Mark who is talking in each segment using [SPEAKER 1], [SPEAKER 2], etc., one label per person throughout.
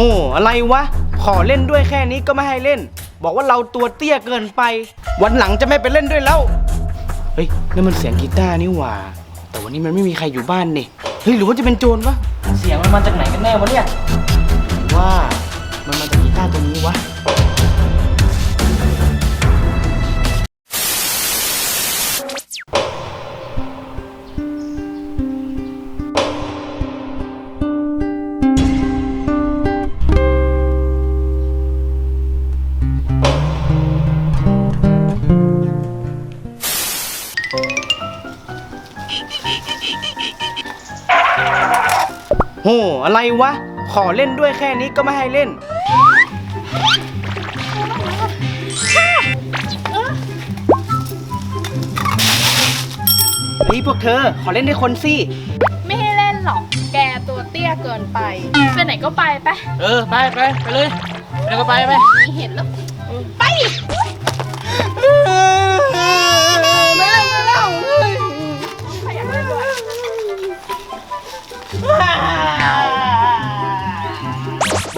[SPEAKER 1] โหอะไรวะ ขอเล่นด้วยแค่นี้ก็ไม่ให้เล่น บอกว่าเราตัวเตี้ยเกินไป วันหลังจะไม่ไปเล่นด้วยแล้ว เฮ้ยนั่นมันเสียงกีตาร์นี่หว่า แต่วันนี้มันไม่มีใครอยู่บ้านนี่ เฮ้ยหรือว่าจะเป็นโจรวะ เสียงมันมาจากไหนกันแน่วะเนี่ยหรือว่ามันมาจากกีตาร์ตัวนี้วะ โหอะไรวะ ขอเล่นด้วยแค่นี้ก็ไม่ให้เล่น เฮ้ยพวกเธอ ขอเล่นด้วยคนสิ
[SPEAKER 2] ไม่ให้เล่นหรอก แกตัวเตี้ยเกินไป ไปไหนก็ไปไป
[SPEAKER 1] เออ ไปไปไปเลยไปก็ไปไป
[SPEAKER 2] มีเห็นแล้ว ไป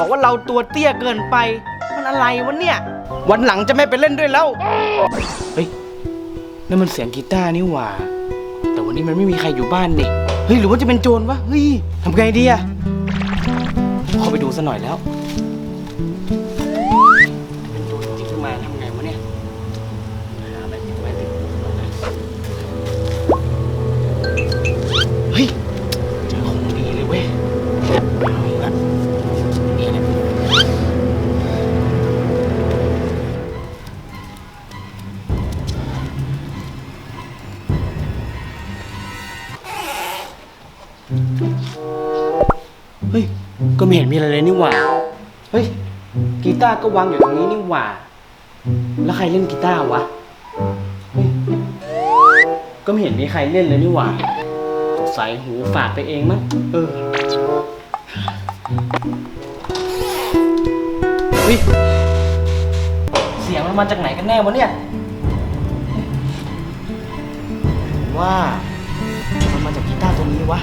[SPEAKER 1] บอกว่าเราตัวเตี้ยเกินไป มันอะไรวะเนี่ย วันหลังจะไม่ไปเล่นด้วยแล้ว เฮ้ยนั่นมันเสียงกีตาร์นี่หว่า แต่วันนี้มันไม่มีใครอยู่บ้านนี่เฮ้ยหรือว่าจะเป็นโจรวะเฮ้ยทำไงดีอะเข้าไปดูซะหน่อยแล้ว เฮ้ย ก็ไม่เห็นมีอะไรเลยนี่หว่า เฮ้ย กีตาร์ก็วางอยู่ตรงนี้นี่หว่า แล้วใครเล่นกีตาร์วะ เฮ้ย ก็ไม่เห็นมีใครเล่นเลยนี่หว่าสงสัยหูฝาดไปเองมั้ง เออ เฮ้ย เสียงมันมาจากไหนกันแน่วะเนี่ย ว่า มันมาจากกีตาร์ตัวนี้วะ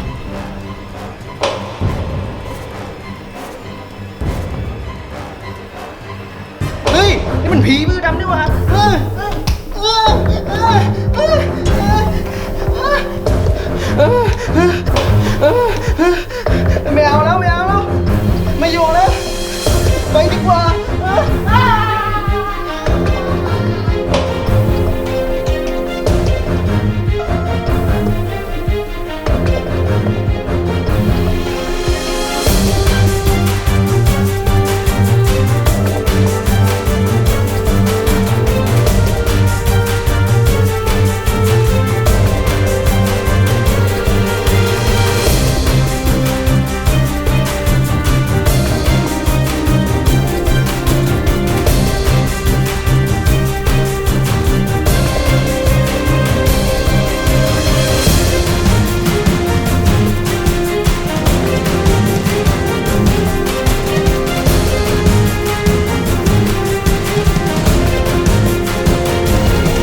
[SPEAKER 1] เฮ้ยนี่มันผีมือดำนี่ว่าเออ